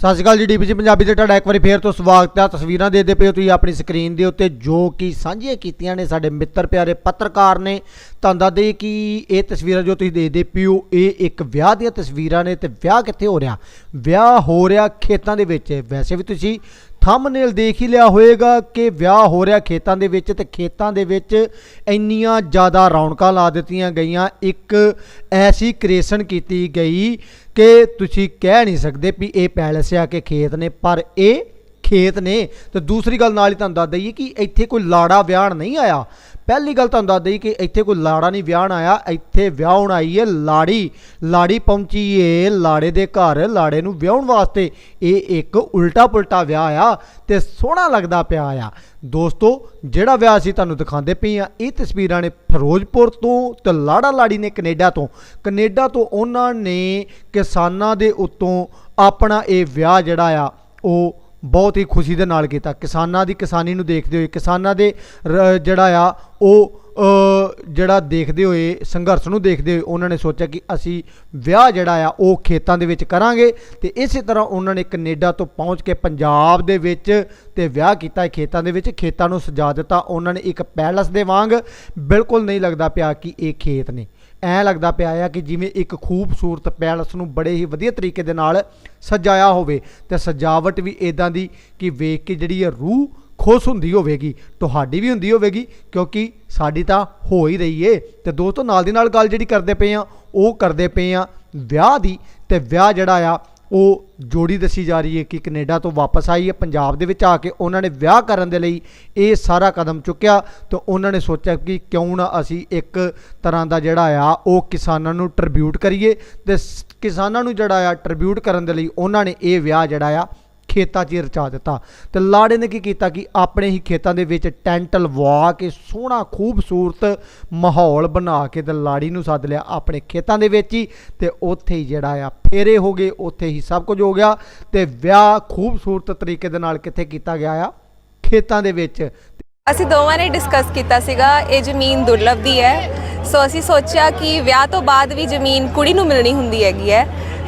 ਸਤਿ ਸ਼੍ਰੀ ਅਕਾਲ ਜੀ, ਡੀਪੀਸੀ ਪੰਜਾਬੀ ਤੇ ਤੁਹਾਡਾ ਇੱਕ ਵਾਰੀ ਫੇਰ ਤੋਂ ਸਵਾਗਤ ਹੈ। ਤਸਵੀਰਾਂ ਦੇਖਦੇ ਪਏ ਹੋ ਤੁਸੀਂ ਆਪਣੀ ਸਕਰੀਨ ਦੇ ਉੱਤੇ, ਜੋ ਕਿ ਸਾਂਝੀਆਂ ਕੀਤੀਆਂ ਨੇ ਸਾਡੇ ਮਿੱਤਰ ਪਿਆਰੇ ਪੱਤਰਕਾਰ ਨੇ। ਤੁਹਾਨੂੰ ਦੱਸ ਦਈਏ ਕਿ ਇਹ ਤਸਵੀਰਾਂ ਜੋ ਤੁਸੀਂ ਦੇਖਦੇ ਪਿਓ ਇਹ ਇੱਕ ਵਿਆਹ ਦੀਆਂ ਤਸਵੀਰਾਂ ਨੇ ਤੇ ਵਿਆਹ ਕਿੱਥੇ ਹੋ ਰਿਹਾ? ਵਿਆਹ ਹੋ ਰਿਹਾ ਖੇਤਾਂ ਦੇ ਵਿੱਚ। ਵੈਸੇ ਵੀ ਤੁਸੀਂ ਥੰਬਨੇਲ ਦੇਖ ਹੀ ਲਿਆ ਹੋਵੇਗਾ ਕਿ ਵਿਆਹ ਹੋ ਰਿਹਾ ਖੇਤਾਂ ਦੇ ਵਿੱਚ ਤੇ ਖੇਤਾਂ ਦੇ ਵਿੱਚ ਇੰਨੀਆਂ ਜ਼ਿਆਦਾ ਰੌਣਕਾਂ ਲਾ ਦਿੱਤੀਆਂ ਗਈਆਂ। ਇੱਕ ਐਸੀ ਕ੍ਰੀਏਸ਼ਨ ਕੀਤੀ ਗਈ ਕਿ ਤੁਸੀਂ ਕਹਿ ਨਹੀਂ ਸਕਦੇ ਵੀ ਇਹ ਪੈਲਸ ਆ ਕਿ ਖੇਤ ਨੇ, ਪਰ ਇਹ ਖੇਤ ਨੇ ਤੇ ਦੂਸਰੀ ਗੱਲ ਨਾਲ ਹੀ ਤੁਹਾਨੂੰ ਦੱਸ ਦਈਏ ਕਿ ਇੱਥੇ ਕੋਈ ਲਾੜਾ ਵਿਆਹਣ ਨਹੀਂ ਆਇਆ। ਪਹਿਲੀ ਗੱਲ ਤੁਹਾਨੂੰ ਦੱਸ ਦਈਏ ਕਿ ਇੱਥੇ ਕੋਈ ਲਾੜਾ ਨਹੀਂ ਵਿਆਹਣ ਆਇਆ, ਇੱਥੇ ਵਿਆਹਣ ਆਈ ਹੈ ਲਾੜੀ। ਲਾੜੀ ਪਹੁੰਚੀ ਏ ਲਾੜੇ ਦੇ ਘਰ, ਲਾੜੇ ਨੂੰ ਵਿਆਹਣ ਵਾਸਤੇ। ਇਹ ਇੱਕ ਉਲਟਾ ਪੁਲਟਾ ਵਿਆਹ ਆ ਤੇ ਸੋਹਣਾ ਲੱਗਦਾ ਪਿਆ ਆ। ਦੋਸਤੋ, ਜਿਹੜਾ ਵਿਆਹ ਅਸੀਂ ਤੁਹਾਨੂੰ ਦਿਖਾਉਂਦੇ ਪਏ ਆ, ਇਹ ਤਸਵੀਰਾਂ ਨੇ ਫਿਰੋਜ਼ਪੁਰ ਤੋਂ ਤੇ ਲਾੜਾ ਲਾੜੀ ਨੇ ਕੈਨੇਡਾ ਤੋਂ। ਕੈਨੇਡਾ ਤੋਂ ਉਹਨਾਂ ਨੇ ਕਿਸਾਨਾਂ ਦੇ ਉੱਤੋਂ ਆਪਣਾ ਇਹ ਵਿਆਹ ਜਿਹੜਾ ਆ, ਉਹ ਬਹੁਤ ਹੀ ਖੁਸ਼ੀ ਦੇ ਨਾਲ ਕੀਤਾ। ਕਿਸਾਨਾਂ ਦੀ ਕਿਸਾਨੀ ਨੂੰ ਦੇਖਦੇ ਹੋਏ ਕਿਸਾਨਾਂ ਦੇ ਰ- ਜਿਹੜਾ ਆ, ਉਹ ਜਿਹੜਾ ਦੇਖਦੇ ਹੋਏ, ਸੰਘਰਸ਼ ਨੂੰ ਦੇਖਦੇ ਹੋਏ ਉਹਨਾਂ ਨੇ ਸੋਚਿਆ ਕਿ ਅਸੀਂ ਵਿਆਹ ਜਿਹੜਾ ਆ, ਉਹ ਖੇਤਾਂ ਦੇ ਵਿੱਚ ਕਰਾਂਗੇ ਤੇ ਇਸੇ ਤਰ੍ਹਾਂ ਉਹਨਾਂ ਨੇ ਕੈਨੇਡਾ ਤੋਂ ਪਹੁੰਚ ਕੇ ਪੰਜਾਬ ਦੇ ਵਿੱਚ ਤੇ ਵਿਆਹ ਕੀਤਾ ਖੇਤਾਂ ਦੇ ਵਿੱਚ, ਖੇਤਾਂ ਨੂੰ ਸਜਾ ਦਿੱਤਾ। ਉਹਨਾਂ ਨੇ ਇੱਕ ਪੈਲਸ ਦੇ ਵਾਂਗ ਬਿਲਕੁਲ ਨਹੀਂ ਲੱਗਦਾ ਪਿਆ ਕਿ ਇਹ ਖੇਤ ਨੇ। ਐਂ ਲੱਗਦਾ ਪਿਆ ਆ ਕਿ ਜਿਵੇਂ ਇੱਕ ਖੂਬਸੂਰਤ ਪੈਲਸ ਨੂੰ ਬੜੇ ਹੀ ਵਧੀਆ ਤਰੀਕੇ ਦੇ ਨਾਲ ਸਜਾਇਆ ਹੋਵੇ, ਤੇ ਸਜਾਵਟ ਵੀ ਇਦਾਂ ਦੀ ਕਿ ਵੇਖ ਕੇ ਜਿਹੜੀ ਇਹ ਰੂਹ ਖੁਸ਼ ਹੁੰਦੀ ਹੋਵੇਗੀ, ਤੁਹਾਡੀ ਵੀ ਹੁੰਦੀ ਹੋਵੇਗੀ, ਕਿਉਂਕਿ ਸਾਡੀ ਤਾਂ ਹੋ ਹੀ ਰਹੀ ਏ। ਤੇ ਦੋਸਤੋ, ਨਾਲ ਦੀ ਨਾਲ ਗੱਲ ਜਿਹੜੀ ਕਰਦੇ ਪਏ ਆ, ਉਹ ਕਰਦੇ ਪਏ ਆ ਵਿਆਹ ਦੀ। ਤੇ ਵਿਆਹ ਜਿਹੜਾ ਆ, ਉਹ ਜੋੜੀ ਦੱਸੀ ਜਾ ਰਹੀ ਹੈ ਕਿ ਕੈਨੇਡਾ ਤੋਂ ਵਾਪਸ ਆਈ ਹੈ ਪੰਜਾਬ ਦੇ ਵਿੱਚ ਆ ਕੇ ਉਹਨਾਂ ਨੇ ਵਿਆਹ ਕਰਨ ਦੇ ਲਈ ਇਹ ਸਾਰਾ ਕਦਮ ਚੁੱਕਿਆ। ਤੇ ਉਹਨਾਂ ਨੇ ਸੋਚਿਆ ਕਿ ਕਿਉਂ ਨਾ ਅਸੀਂ ਇੱਕ ਤਰ੍ਹਾਂ ਦਾ ਜਿਹੜਾ ਆ, ਉਹ ਕਿਸਾਨਾਂ ਨੂੰ ਟ੍ਰਿਬਿਊਟ ਕਰੀਏ। ਤੇ ਕਿਸਾਨਾਂ ਨੂੰ ਜਿਹੜਾ ਆ ਟ੍ਰਿਬਿਊਟ ਕਰਨ ਦੇ ਲਈ ਉਹਨਾਂ ਨੇ ਇਹ ਵਿਆਹ ਜਿਹੜਾ ਆ ਖੇਤਾਂ 'ਚ ਹੀ ਰਚਾ ਦਿੱਤਾ। ਤੇ ਲਾੜੇ ਨੇ ਕੀ ਕੀਤਾ ਕਿ ਆਪਣੇ ਹੀ ਖੇਤਾਂ ਦੇ ਵਿੱਚ ਟੈਂਟ ਲਵਾ ਕੇ ਸੋਹਣਾ ਖੂਬਸੂਰਤ ਮਾਹੌਲ ਬਣਾ ਕੇ ਤੇ ਲਾੜੀ ਨੂੰ ਸੱਦ ਲਿਆ ਆਪਣੇ ਖੇਤਾਂ ਦੇ ਵਿੱਚ ਹੀ ਤੇ ਉੱਥੇ ਹੀ ਜਿਹੜਾ ਆ ਫੇਰੇ ਹੋ ਗਏ, ਉੱਥੇ ਹੀ ਸਭ ਕੁਝ ਹੋ ਗਿਆ ਤੇ ਵਿਆਹ ਖੂਬਸੂਰਤ ਤਰੀਕੇ ਦੇ ਨਾਲ ਕਿੱਥੇ ਕੀਤਾ ਗਿਆ ਆ? ਖੇਤਾਂ ਦੇ ਵਿੱਚ। ਅਸੀਂ ਦੋਵਾਂ ਨੇ ਡਿਸਕਸ ਕੀਤਾ ਸੀਗਾ, ਇਹ ਜ਼ਮੀਨ ਦੁਰਲਭ ਦੀ ਹੈ। ਸੋ ਅਸੀਂ ਸੋਚਿਆ ਕਿ ਵਿਆਹ ਤੋਂ ਬਾਅਦ ਵੀ ਜ਼ਮੀਨ ਕੁੜੀ ਨੂੰ ਮਿਲਣੀ ਹੁੰਦੀ ਹੈਗੀ ਹੈ।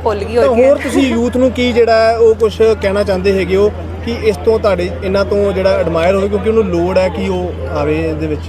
ਭੁੱਲ ਗਈ ਹੋਈ ਹੋਰ ਤੁਸੀਂ ਯੂਥ ਨੂੰ ਕੀ ਜਿਹੜਾ ਉਹ ਕੁਝ ਕਹਿਣਾ ਚਾਹੁੰਦੇ ਹੈਗੇ ਹੋ ਕਿ ਇਸ ਤੋਂ ਤੁਹਾਡੇ ਇਹਨਾਂ ਤੋਂ ਜਿਹੜਾ ਐਡਮਾਇਰ ਹੋਵੇ ਕਿਉਂਕਿ ਉਹਨੂੰ ਲੋੜ ਹੈ ਕਿ ਉਹ ਆਵੇ ਇਹਦੇ ਵਿੱਚ?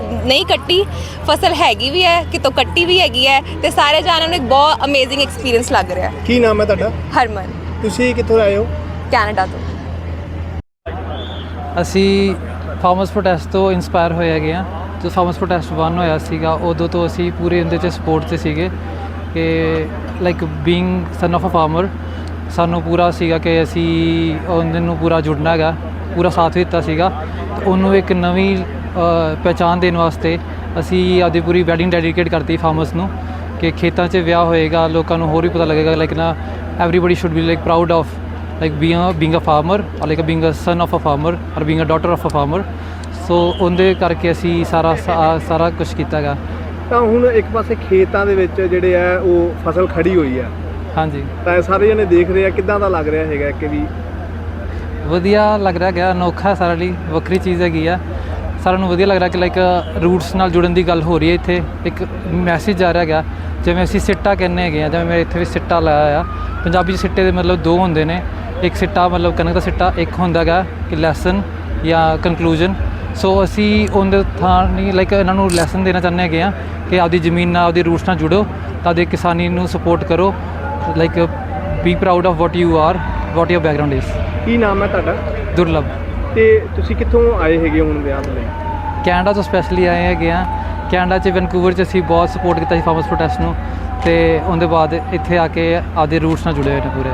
ਨਹੀਂ ਕੱਟੀ ਫਸਲ ਹੈਗੀ ਵੀ ਹੈ ਕਿਤੋਂ ਕੱਟੀ ਵੀ ਹੈਗੀ ਹੈ ਤੇ ਸਾਰੇ ਜਾਣਾਂ ਨੂੰ ਇੱਕ ਬਹੁਤ ਅਮੇਜ਼ਿੰਗ ਐਕਸਪੀਰੀਅੰਸ ਲੱਗ ਰਿਹਾ ਹੈ। ਕੀ ਨਾਮ ਹੈ ਤੁਹਾਡਾ? ਹਰਮਨ। ਤੁਸੀਂ ਕਿੱਥੋਂ ਆਏ ਹੋ? ਕੈਨੇਡਾ ਤੋਂ। ਅਸੀਂ ਫਾਰਮਰਸ ਪ੍ਰੋਟੈਸਟ ਤੋਂ ਇਨਸਪਾਇਰ ਹੋਏ ਹੈਗੇ ਆ ਜਦੋਂ ਫਾਰਮਰਸ ਪ੍ਰੋਟੈਸਟ 1 ਹੋਇਆ ਸੀਗਾ ਉਦੋਂ ਤੋਂ ਅਸੀਂ ਪੂਰੇ ਉਹਦੇ 'ਚ ਸਪੋਰਟ 'ਤੇ ਸੀਗੇ ਕਿ like being son of a farmer ਸਾਨੂੰ ਪੂਰਾ ਸੀਗਾ ਕਿ ਅਸੀਂ ਉਹਦੇ ਨੂੰ ਪੂਰਾ ਜੁੜਨਾ ਹੈਗਾ ਪੂਰਾ ਸਾਥ ਦਿੱਤਾ ਸੀਗਾ। ਤੇ ਉਹਨੂੰ ਇੱਕ ਨਵੀਂ ਅ, ਪਹਿਚਾਣ ਦੇਣ ਵਾਸਤੇ ਅਸੀਂ ਆਪਦੀ ਪੂਰੀ ਵੈਡਿੰਗ ਡੈਡੀਕੇਟ ਕਰਤੀ ਫਾਰਮਰਸ ਨੂੰ ਕਿ ਖੇਤਾਂ 'ਚ ਵਿਆਹ ਹੋਏਗਾ ਲੋਕਾਂ ਨੂੰ ਹੋਰ ਵੀ ਪਤਾ ਲੱਗੇਗਾ ਲਾਈਕ ਨਾ everybody should be like proud of being a being a farmer or like a being a son of a farmer or being a daughter of a farmer. So ਉਹਦੇ ਕਰਕੇ ਅਸੀਂ ਸਾਰਾ ਸਾਰਾ ਕੁਝ ਕੀਤਾ ਹੈਗਾ। ਤਾਂ ਹੁਣ ਇੱਕ ਪਾਸੇ ਖੇਤਾਂ ਦੇ ਵਿੱਚ ਜਿਹੜੇ ਆ ਉਹ ਫਸਲ ਖੜੀ ਹੋਈ ਹੈ ਹਾਂਜੀ। ਤਾਂ ਸਾਰੇ ਜਣੇ ਦੇਖ ਰਹੇ ਆ ਕਿੱਦਾਂ ਦਾ ਲੱਗ ਰਿਹਾ ਹੈਗਾ ਕਿ ਵੀ ਵਧੀਆ ਲੱਗ ਰਿਹਾ ਗਿਆ ਅਨੋਖਾ ਸਾਰਾ ਲਈ ਵੱਖਰੀ ਚੀਜ਼ ਹੈਗੀ ਆ। ਸਾਰਿਆਂ ਨੂੰ ਵਧੀਆ ਲੱਗ ਰਿਹਾ ਕਿ ਲਾਈਕ ਰੂਟਸ ਨਾਲ ਜੁੜਨ ਦੀ ਗੱਲ ਹੋ ਰਹੀ ਹੈ ਇੱਥੇ। ਇੱਕ ਮੈਸੇਜ ਜਾ ਰਿਹਾ ਹੈਗਾ ਜਿਵੇਂ ਅਸੀਂ ਸਿੱਟਾ ਕਹਿੰਦੇ ਹੈਗੇ ਆ ਜਿਵੇਂ ਮੇਰੇ ਇੱਥੇ ਵੀ ਸਿੱਟਾ ਲਾਇਆ ਆ ਪੰਜਾਬੀ 'ਚ ਸਿੱਟੇ ਦੇ ਮਤਲਬ ਦੋ ਹੁੰਦੇ ਨੇ। ਇੱਕ ਸਿੱਟਾ ਮਤਲਬ ਕਣਕ ਦਾ ਸਿੱਟਾ ਇੱਕ ਹੁੰਦਾ ਹੈਗਾ ਕਿ ਲੈਸਨ ਜਾਂ ਕਨਕਲੂਜਨ ਸੋ ਅਸੀਂ ਉਹਦੇ ਥਾਂ ਨਹੀਂ ਲਾਈਕ ਇਹਨਾਂ ਨੂੰ ਲੈਸਨ ਦੇਣਾ ਚਾਹੁੰਦੇ ਹੈਗੇ ਆ ਕਿ ਆਪਦੀ ਜ਼ਮੀਨ ਨਾਲ ਆਪਦੀ ਰੂਟਸ ਨਾਲ ਜੁੜੋ ਤਾਂ ਆਪਦੀ ਕਿਸਾਨੀ ਨੂੰ ਸਪੋਰਟ ਕਰੋ। Like be proud of what you are what your background is ਕੀ ਨਾਮ ਹੈ ਤੁਹਾਡਾ? ਦੁਰਲਭ। ਤੇ ਤੁਸੀਂ ਕਿੱਥੋਂ ਆਏ ਹੈਗੇ ਹੁਣ ਵਿਆਹ ਦੇ ਲਈ ਕੈਨੇਡਾ ਤੋਂ ਸਪੈਸ਼ਲੀ ਆਏ ਹੈਗੇ ਆ ਕੈਨੇਡਾ 'ਚ ਵੈਨਕੂਵਰ 'ਚ ਅਸੀਂ ਬਹੁਤ ਸਪੋਰਟ ਕੀਤਾ ਸੀ ਫਾਰਮਰਸ ਪ੍ਰੋਟੈਸਟ ਨੂੰ ਤੇ ਉਹਦੇ ਬਾਅਦ ਇੱਥੇ ਆ ਕੇ ਆਪਦੇ ਰੂਟਸ ਨਾਲ ਜੁੜੇ ਹੋਏ ਨੇ ਪੂਰੇ।